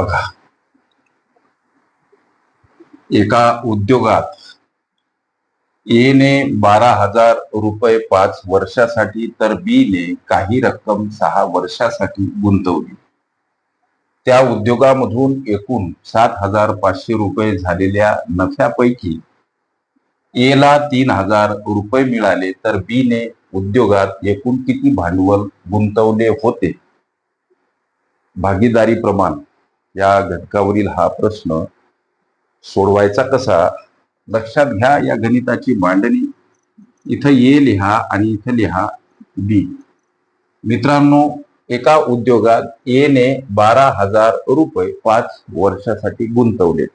बघा. एका उद्योगात एने बारा हजार रुपये पाच वर्षासाठी तर बी ने काही रक्कम सहा वर्षासाठी गुंतवली. त्या उद्योगामधून एकूण सात हजार पाचशे रुपये झालेल्या नफ्यापैकी ए ला तीन हजार रुपये मिळाले तर बी ने उद्योगात एकूण किती भांडवल गुंतवले होते? भागीदारी प्रमाण या घटकावरील हा प्रश्न सोडवायचा कसा? लक्षात घ्या या गणिताची मांडणी. इथं ए लिहा आणि इथं लिहा बी. मित्रांनो एका उद्योगात ए ने बारा हजार रुपये पाच वर्षासाठी गुंतवले.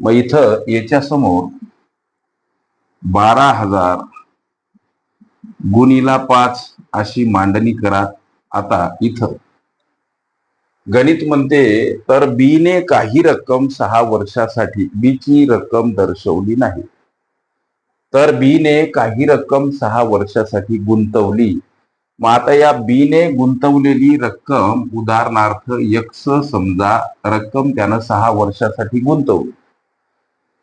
मग इथं याच्या समोर बारा हजार गुणीला पाच अशी मांडणी करा आता इथं. गणित म्हणते तर बी ने काही रक्कम सहा वर्षासाठी बी ची रक्कम दर्शवली नाही. तर बी ने काही रक्कम सहा वर्षासाठी गुंतवली. मग आता या बी ने गुंतवलेली रक्कम उदाहरणार्थ यक्स समजा रक्कम त्यानं सहा वर्षासाठी गुंतवली.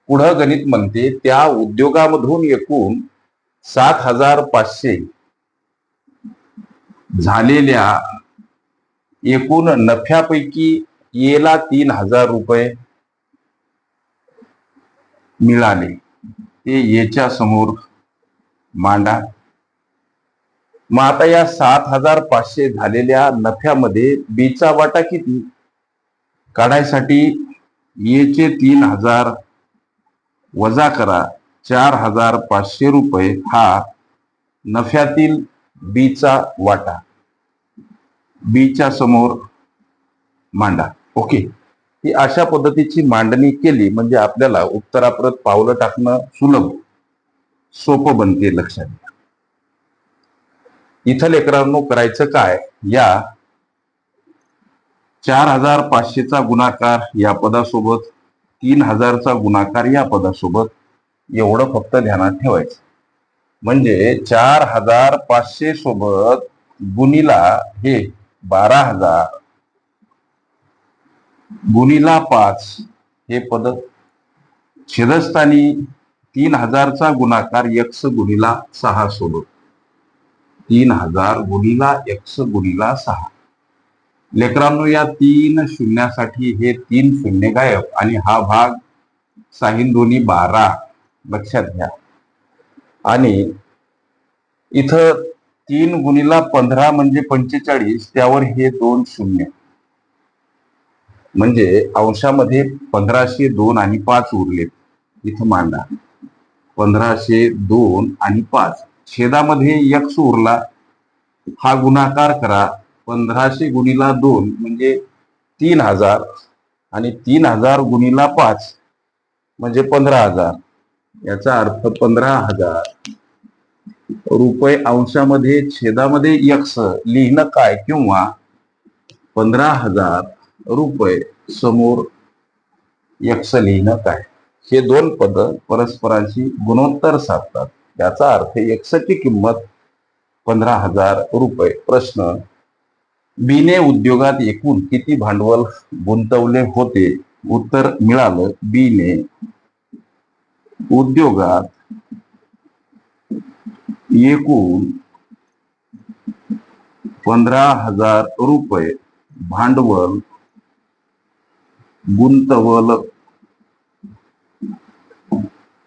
पुढं गणित म्हणते त्या उद्योगामधून एकूण सात हजार पाचशे झालेल्या एकूण नफ्यापैकी येला तीन हजार रुपये मिळाले. ते येच्या समोर मांडा. मग आता या सात हजार पाचशे झालेल्या नफ्यामध्ये बीचा वाटा किती? काढायसाठी येचे तीन हजार वजा करा. चार हजार पाचशे रुपये हा नफ्यातील बीचा वाटा. बीच्या समोर मांडा. ओके ही अशा पद्धतीची मांडणी केली म्हणजे आपल्याला उत्तराप्रत पावलं टाकणं सुलभ सोपं बनते लक्षात घ्या. इथं लेकरांनो करायचं काय? या चार हजार पाचशेचा गुणाकार या पदासोबत तीन हजारचा गुणाकार या पदासोबत एवढं फक्त ध्यानात ठेवायचं. म्हणजे चार हजार पाचशे सोबत गुणीला हे बारा हजार. गुणीला पाच. हे पद छेदस्थानी तीन हजारचा गुणाकार यक्स गुणीला सहा सोबत तीन हजार गुणीला यक्स गुणीला सहा. लेकरांनो या तीन शून्यासाठी हे तीन शून्य गायब. आणि हा भाग साहिंदोनी बारा. लक्षात घ्या. आणि इथं तीन गुणीला पंधरा म्हणजे पंचेचाळीस त्यावर हे दोन शून्य. म्हणजे अंशामध्ये पंधराशे दोन आणि पाच उरलेत इथं मांडा. पंधराशे दोन आणि पाच. छेदामध्ये यक्स उरला. हा गुणाकार करा. पंधराशे गुणीला दोन म्हणजे तीन हजार आणि तीन हजार गुणीला पाच म्हणजे पंधरा हजार. याचा अर्थ पंधरा हजार. रुपये अंशामध्ये छेदामध्ये यक्स लिहिणं काय किंवा पंधरा हजार रुपये समोर यक्स लिहिणं काय? हे दोन पद परस्परांशी गुणोत्तर साधतात. याचा अर्थ यक्सची किंमत पंधरा हजार रुपये. प्रश्न बीने उद्योगात एकूण किती भांडवल गुंतवले होते? उत्तर मिळालं बीने उद्योगात एकूण पंधरा हजार रुपये भांडवल गुंतवल.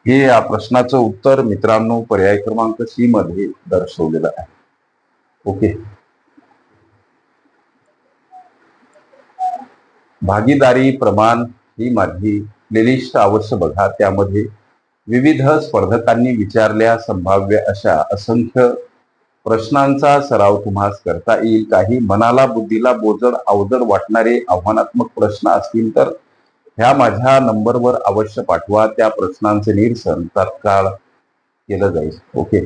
हे या प्रश्नाचं उत्तर मित्रांनो पर्याय क्रमांक सी मध्ये दर्शवलेलं आहे. ओके. भागीदारी प्रमाण ही माझी प्लेलिस्ट अवश्य बघा. त्यामध्ये विविध स्पर्धकांनी विचारल्या संभाव्य अशा असंख्य प्रश्नांचा सराव तुम्हास करता येईल. काही मनाला बुद्धीला बोजड अवजड वाटणारे आव्हानात्मक प्रश्न असतील तर ह्या माझ्या नंबरवर अवश्य पाठवा. त्या प्रश्नांचे निरसन तात्काळ केलं जाईल. ओके.